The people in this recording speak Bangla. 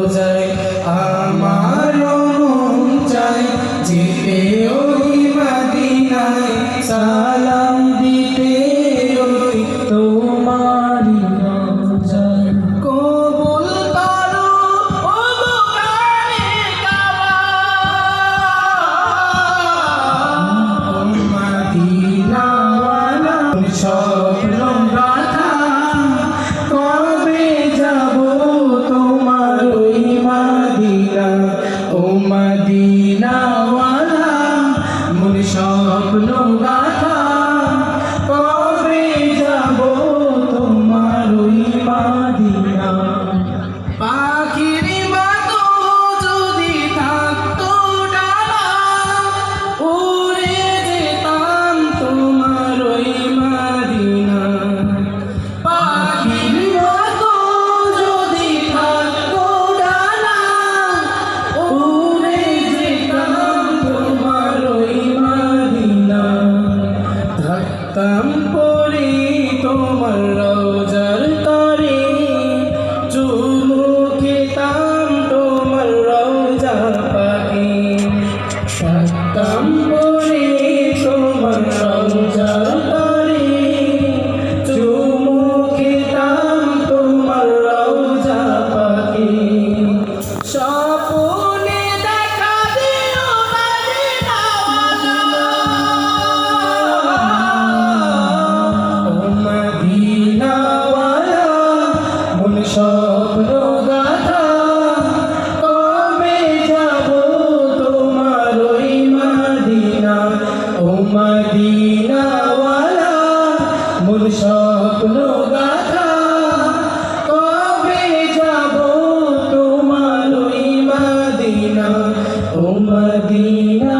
বোঝায় Satam এমন স্বপ্ন গাথা কবে যাব তোমার মদিনা? ও মদিনা